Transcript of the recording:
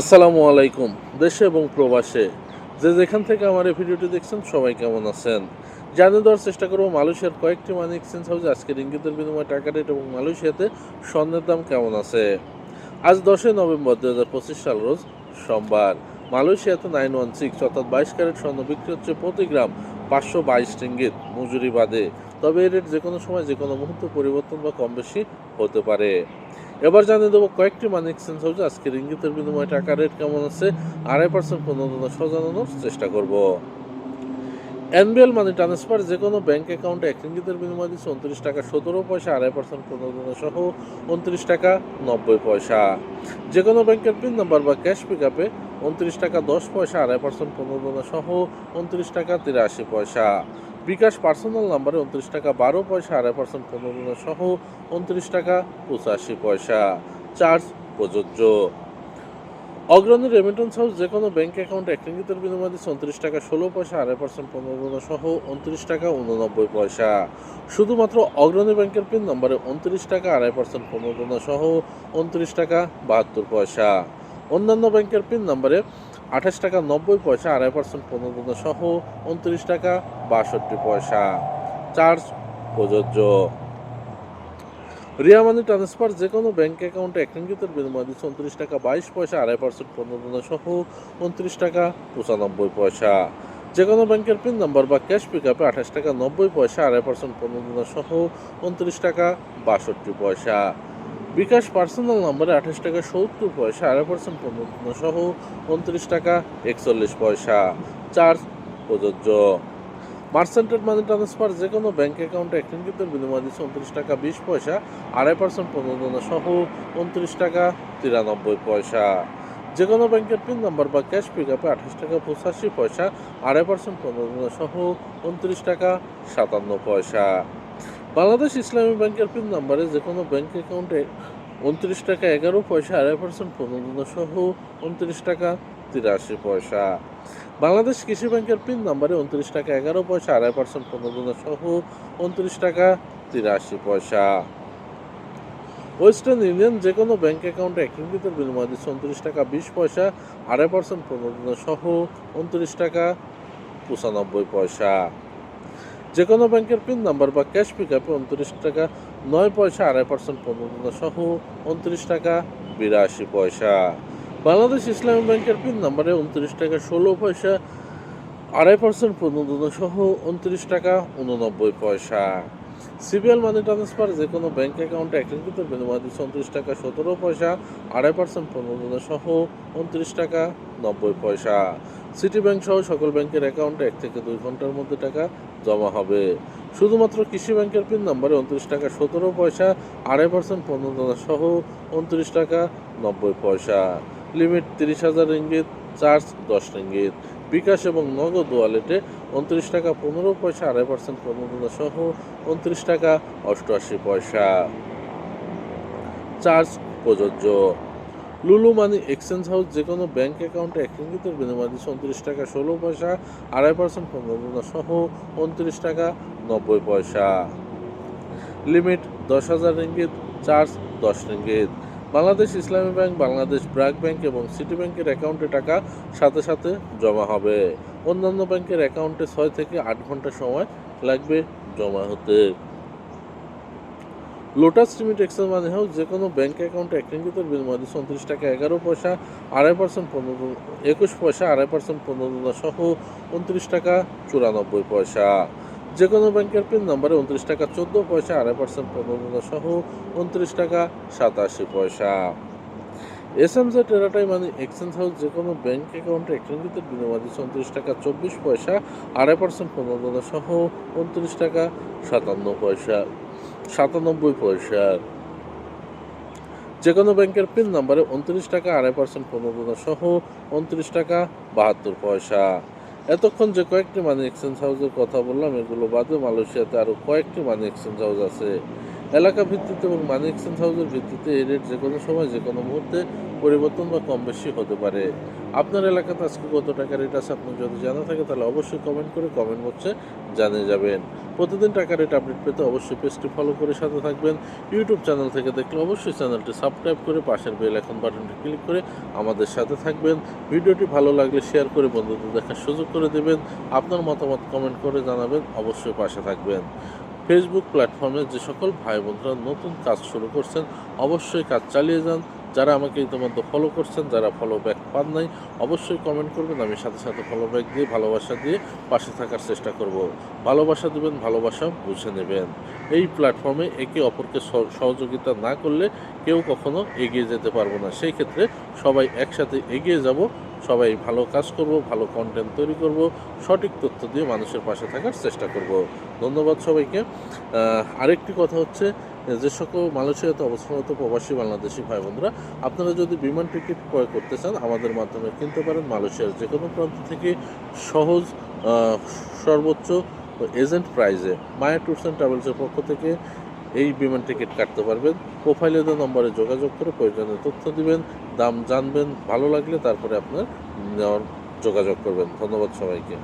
আসসালামু আলাইকুম, দেশে এবং প্রবাসে। যে যেখান থেকে আমার এই ভিডিওটি দেখছেন, সবাই কেমন আছেন? জানিয়ে দেওয়ার চেষ্টা করব, মালয়েশিয়ার কয়েকটি মানি এক্সচেঞ্জ হাউসে আজকের ইঙ্গিতের বিনিময়ে টাকা রেট এবং মালয়েশিয়াতে স্বর্ণের দাম কেমন আছে? আজ দশই নভেম্বর দু হাজার পঁচিশ সাল, রোজ সোমবার। মালয়েশিয়াতে নাইন ওয়ান সিক্স অর্থাৎ বাইশ ক্যারেট স্বর্ণ বিক্রি হচ্ছে প্রতি গ্রাম পাঁচশো বাইশ রিঙ্গিত মজুরি বাদে। তবে এই রেট যে কোনো সময় যে কোনো মুহূর্তে পরিবর্তন বা কম বেশি হতে পারে। এবার জানিয়ে দেবো কয়েকটি মানি এক্সচেঞ্জ হাউসে আজকের ইঙ্গিতের বিনিময়ে টাকা রেট কেমন আছে? আড়াই পার্সেন্ট প্রণোদনা সজানোর চেষ্টা করব। এনবিএল মানি ট্রান্সফার যে কোনো ব্যাংক অ্যাকাউন্টে এক ইঙ্গিতের বিনিময় দিচ্ছে উনত্রিশ টাকা সতেরো পয়সা, আড়াই পার্সেন্ট প্রণোদনা সহ উনত্রিশ টাকা নব্বই পয়সা। যে কোনো ব্যাংকের পিন নাম্বার বা ক্যাশ পিক আপে উনত্রিশ টাকা দশ পয়সা, আড়াই পার্সেন্ট প্রণোদনা সহ উনত্রিশ টাকা তিরাশি পয়সা। বিকাশ পার্সোনাল নাম্বারে উনত্রিশ টাকা, বারো পয়সা, আড়াই পার্সেন্ট প্রণোদনা সহ উনত্রিশ টাকা, পঁচাশি পয়সা। চার্জ প্রযোজ্য। অগ্রণী রেমিটেন্স হাউস যে কোনো ব্যাঙ্ক অ্যাকাউন্টে এক রিঙ্গিতের বিনিময় দিচ্ছে উনত্রিশ টাকা, ষোলো পয়সা, আড়াই পার্সেন্ট পনেরো সহ উনত্রিশ টাকা, উননব্বই পয়সা। শুধুমাত্র অগ্রণী ব্যাংকের পিন নম্বরে উনত্রিশ টাকা, আড়াই পার্সেন্ট পনেরো সহ উনত্রিশ টাকা, বাহাত্তর পয়সা। অন্যান্য ব্যাংকের পিন নম্বরে আঠাশ টাকা নব্বই পয়সা, আড়াই পার্সেন্ট প্রণোদনা সহ উনত্রিশ টাকা বাষট্টি পয়সা। চার্জ প্রযোজ্য। রিয়া মানি ট্রান্সফার যে কোনো ব্যাঙ্ক অ্যাকাউন্টে এক বিনিময় দিচ্ছে উনত্রিশ টাকা বাইশ পয়সা, আড়াই পার্সেন্ট পনেরো প্রণোদনা সহ উনত্রিশ টাকা পঁচানব্বই পয়সা। যে কোনো ব্যাংকের পিন নম্বর বা ক্যাশ পিক আপে আঠাশ টাকা নব্বই পয়সা, আড়াই পার্সেন্ট পনেরো প্রণোদনা সহ উনত্রিশ টাকা বাষট্টি পয়সা। বিকাশ পার্সোনাল নাম্বারে আঠাশ টাকা সত্তর পয়সা আড়াই পার্সেন্ট প্রণোদনা সহ উনত্রিশ টাকা একচল্লিশ পয়সা। চার্জ প্রযোজ্য। মার্সেন্টেড মানি ট্রান্সফার যে কোনো ব্যাঙ্ক অ্যাকাউন্টে এক বিনিময় দিচ্ছে উনত্রিশ টাকা বিশ পয়সা আড়াই পার্সেন্ট প্রণোদনা সহ উনত্রিশ টাকা তিরানব্বই পয়সা। যে কোনো ব্যাংকের পিন নাম্বার বা ক্যাশ পিক আপে আঠাশ টাকা পঁচাশি পয়সা আড়াই পার্সেন্ট প্রণোদনা সহ উনত্রিশ টাকা সাতান্ন পয়সা। বাংলাদেশ ইসলামী ব্যাংকের পিন নাম্বারে যে কোনো ব্যাংক অ্যাকাউন্টে উনত্রিশ টাকা এগারো পয়সা আড়াই পার্সেন্ট প্রণোদনা সহ উনত্রিশ টাকা তিরাশি পয়সা। বাংলাদেশ কৃষি ব্যাংকের পিন নাম্বারে উনত্রিশ টাকা এগারো পয়সা আড়াই পার্সেন্ট প্রণোদনা সহ উনত্রিশ টাকা তিরাশি পয়সা। ওয়েস্টার্ন ইউনিয়ন যে কোনো ব্যাংক অ্যাকাউন্টে এক রিঙ্গিতের বিনিময় দিচ্ছে উনত্রিশ টাকা বিশ পয়সা, আড়াই পার্সেন্ট প্রণোদনা সহ উনত্রিশ টাকা পঁচানব্বই পয়সা। যে কোনো ব্যাংকের পিন নাম্বার বা ক্যাশ পিক আপে উনত্রিশ টাকা, নয় পয়সা, আড়াই পার্সেন্ট প্রণোদনা সহ উনত্রিশ টাকা, বিরাশি পয়সা। বাংলাদেশ ইসলামী ব্যাংকের পিন নাম্বারে উনত্রিশ টাকা, ষোলো পয়সা, আড়াই পার্সেন্ট প্রণোদনা সহ উনত্রিশ টাকা, উননব্বই পয়সা। সিবিএল মানি ট্রান্সফার যে কোনো ব্যাংক অ্যাকাউন্টে এক রিঙ্গিত বিনিময় দিচ্ছে উনত্রিশ টাকা, সতেরো পয়সা, আড়াই পার্সেন্ট প্রণোদনা সহ উনত্রিশ টাকা, নব্বই পয়সা। সিটি ব্যাংক সহ সকল ব্যাংকের অ্যাকাউন্টে এক থেকে দুই ঘণ্টার মধ্যে টাকা জমা হবে। শুধুমাত্র কৃষি ব্যাংকের পিন নম্বরে উনত্রিশ টাকা সতেরো পয়সা, আড়াই পার্সেন্ট প্রণোদনা সহ উনত্রিশ টাকা নব্বই পয়সা। লিমিট তিরিশ হাজার রিঙ্গিত, চার্জ দশ রিঙ্গিত। বিকাশ এবং নগদ ওয়ালেটে উনত্রিশ টাকা পনেরো পয়সা, আড়াই পার্সেন্ট প্রণোদনা সহ উনত্রিশ টাকা অষ্টআশি পয়সা। চার্জ প্রযোজ্য। লুলু মানি এক্সচেঞ্জ হাউস যে কোনো ব্যাংক অ্যাকাউন্টে এক রিঙ্গিতের বিনিময় দিচ্ছে উনত্রিশ টাকা, ষোলো পয়সা, আড়াই পার্সেন্ট প্রণোদনা সহ উনত্রিশ টাকা, নব্বই পয়সা। লিমিট দশ হাজার রিঙ্গিত, চার্জ দশ ringgit. Bangladesh Islami Bank, Bangladesh BRAC Bank এবং সিটি ব্যাংকের অ্যাকাউন্টে টাকা সাথে সাথে জমা হবে। অন্যান্য ব্যাংকের অ্যাকাউন্টে ছয় থেকে আট ঘণ্টা সময় লাগবে জমা হতে। লোটাস লিমিট এক্সচেঞ্জ মানি হোক যে কোনো ব্যাংক অ্যাকাউন্টে এক রিঙ্গিতের বিনিময় দিচ্ছে উনত্রিশ টাকা, এগারো পয়সা, আড়াই পার্সেন্ট পনেরো একুশ পয়সা, আড়াই পার্সেন্ট প্রণোদনা সহ উনত্রিশ টাকা, চুরানব্বই পয়সা। যে কোনো ব্যাংকের পিন নম্বরে উনত্রিশ টাকা, চোদ্দ পয়সা, আড়াই পার্সেন্ট প্রণোদনা সহ উনত্রিশ টাকা, সাতাশি পয়সা। এস এম জেড টেরাটাই মানি এক্সচেঞ্জ হাউস যে কোনো ব্যাঙ্ক অ্যাকাউন্টে এক রিঙ্গিতের বিনিময় দিচ্ছে উনত্রিশ টাকা, চব্বিশ পয়সা, আড়াই পার্সেন্ট প্রণোদনা সহ উনত্রিশ টাকা, সাতান্ন পয়সা। সাতানব্বই পয়সা। যে কোনো ব্যাংকের পিন নাম্বারে উনত্রিশ টাকা আড়াই পার্সেন্ট প্রণোদনা সহ উনত্রিশ টাকা বাহাত্তর পয়সা। এতক্ষণ যে কয়েকটি মানি এক্সচেঞ্জ হাউসের কথা বললাম, এগুলো বাদে মালয়েশিয়াতে আরও কয়েকটি মানি এক্সচেঞ্জ হাউস আছে। এলাকা ভিত্তিতে এবং মানি এক্সচেঞ্জ হাউসের ভিত্তিতে এই রেট যে কোনো সময়, যে কোনো মুহূর্তে পরিবর্তন বা কম বেশি হতে পারে। আপনার এলাকাতে আজকে কত টাকা রেট আছে আপনার যদি জানা থাকে, তাহলে অবশ্যই কমেন্ট করে কমেন্ট বক্সে জানিয়ে যাবেন। প্রতিদিন টাকা রেট আপডেট পেতে অবশ্যই পেজটি ফলো করে সাথে থাকবেন। ইউটিউব চ্যানেল থেকে দেখলে অবশ্যই চ্যানেলটি সাবস্ক্রাইব করে পাশের বেল এখন বাটনটি ক্লিক করে আমাদের সাথে থাকবেন। ভিডিওটি ভালো লাগলে শেয়ার করে বন্ধুদের দেখার সুযোগ করে দেবেন। আপনার মতামত কমেন্ট করে জানাবেন, অবশ্যই পাশে থাকবেন। ফেসবুক প্ল্যাটফর্মে যে সকল ভাই বোনরা নতুন কাজ শুরু করছেন অবশ্যই কাজ চালিয়ে যান। যারা আমাকে ইতিমধ্যে ফলো করছেন, যারা ফলো ব্যাক পান নাই, অবশ্যই কমেন্ট করবেন। আমি সাথে সাথে ফলো ব্যাক দিয়ে, ভালোবাসা দিয়ে পাশে থাকার চেষ্টা করব। ভালোবাসা দেবেন, ভালোবাসা বুঝে নেবেন। এই প্ল্যাটফর্মে একে অপরকে সহ- সহযোগিতা না করলে কেউ কখনো এগিয়ে যেতে পারব না। সেই ক্ষেত্রে সবাই একসাথে এগিয়ে যাব, সবাই ভালো কাজ করব, ভালো কন্টেন্ট তৈরি করব, সঠিক তথ্য দিয়ে মানুষের পাশে থাকার চেষ্টা করব। ধন্যবাদ সবাইকে। আরেকটি কথা হচ্ছে যে সকল মালয়েশিয়াতে অবস্থানরত প্রবাসী বাংলাদেশি ভাই বোনরা আপনারা যদি বিমান টিকিট ক্রয় করতে চান, আমাদের মাধ্যমে কিনতে পারেন মালয়েশিয়ার যে কোনো প্রান্ত থেকে সহজ সর্বোচ্চ এজেন্ট প্রাইজে মায়া ট্যুরস অ্যান্ড ট্রাভেলসের পক্ষ থেকে এই বিমান টিকিট কাটতে পারবেন। প্রোফাইলে দেওয়া নম্বরে যোগাযোগ করে প্রয়োজনীয় তথ্য দিবেন, দাম জানবেন, ভালো লাগলে তারপরে আপনার নেওয়ার যোগাযোগ করবেন। ধন্যবাদ সবাইকে।